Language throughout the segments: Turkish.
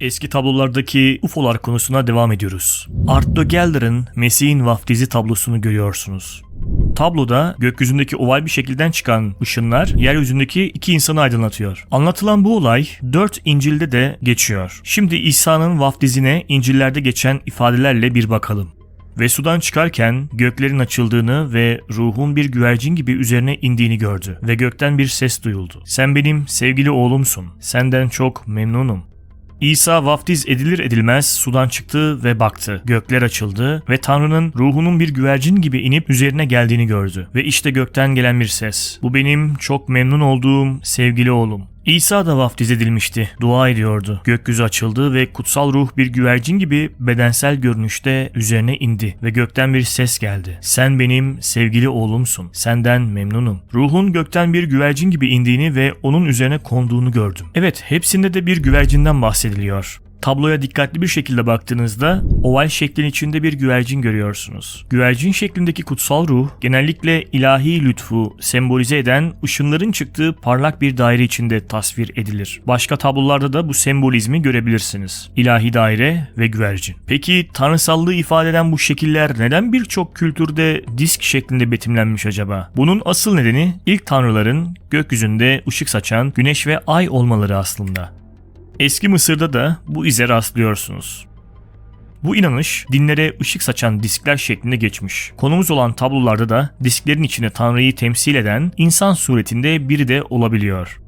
Eski tablolardaki UFO'lar konusuna devam ediyoruz. Art de Gelder'ın Mesih'in vaftizi tablosunu görüyorsunuz. Tabloda gökyüzündeki oval bir şekilden çıkan ışınlar yeryüzündeki iki insanı aydınlatıyor. Anlatılan bu olay 4 İncil'de de geçiyor. Şimdi İsa'nın vaftizine İncil'lerde geçen ifadelerle bir bakalım. Ve sudan çıkarken göklerin açıldığını ve ruhun bir güvercin gibi üzerine indiğini gördü. Ve gökten bir ses duyuldu. Sen benim sevgili oğlumsun. Senden çok memnunum. İsa vaftiz edilir edilmez sudan çıktı ve baktı. Gökler açıldı ve Tanrı'nın ruhunun bir güvercin gibi inip üzerine geldiğini gördü. Ve işte gökten gelen bir ses. Bu benim çok memnun olduğum sevgili oğlum. İsa da vaftiz edilmişti. Dua ediyordu. Gökyüzü açıldı ve kutsal ruh bir güvercin gibi bedensel görünüşte üzerine indi ve gökten bir ses geldi. Sen benim sevgili oğlumsun. Senden memnunum. Ruhun gökten bir güvercin gibi indiğini ve onun üzerine konduğunu gördüm. Evet, hepsinde de bir güvercinden bahsediliyor. Tabloya dikkatli bir şekilde baktığınızda oval şeklin içinde bir güvercin görüyorsunuz. Güvercin şeklindeki kutsal ruh genellikle ilahi lütfu sembolize eden ışınların çıktığı parlak bir daire içinde tasvir edilir. Başka tablolarda da bu sembolizmi görebilirsiniz. İlahi daire ve güvercin. Peki tanrısallığı ifade eden bu şekiller neden birçok kültürde disk şeklinde betimlenmiş acaba? Bunun asıl nedeni ilk tanrıların gökyüzünde ışık saçan güneş ve ay olmaları aslında. Eski Mısır'da da bu ize rastlıyorsunuz. Bu inanış dinlere ışık saçan diskler şeklinde geçmiş. Konumuz olan tablolarda da disklerin içine Tanrı'yı temsil eden insan suretinde biri de olabiliyor.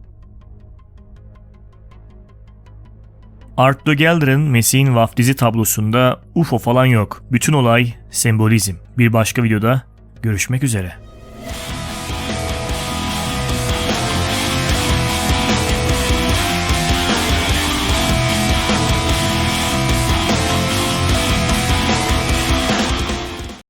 Art de Gelder'ın Mesih'in vaftizi tablosunda UFO falan yok. Bütün olay sembolizm. Bir başka videoda görüşmek üzere.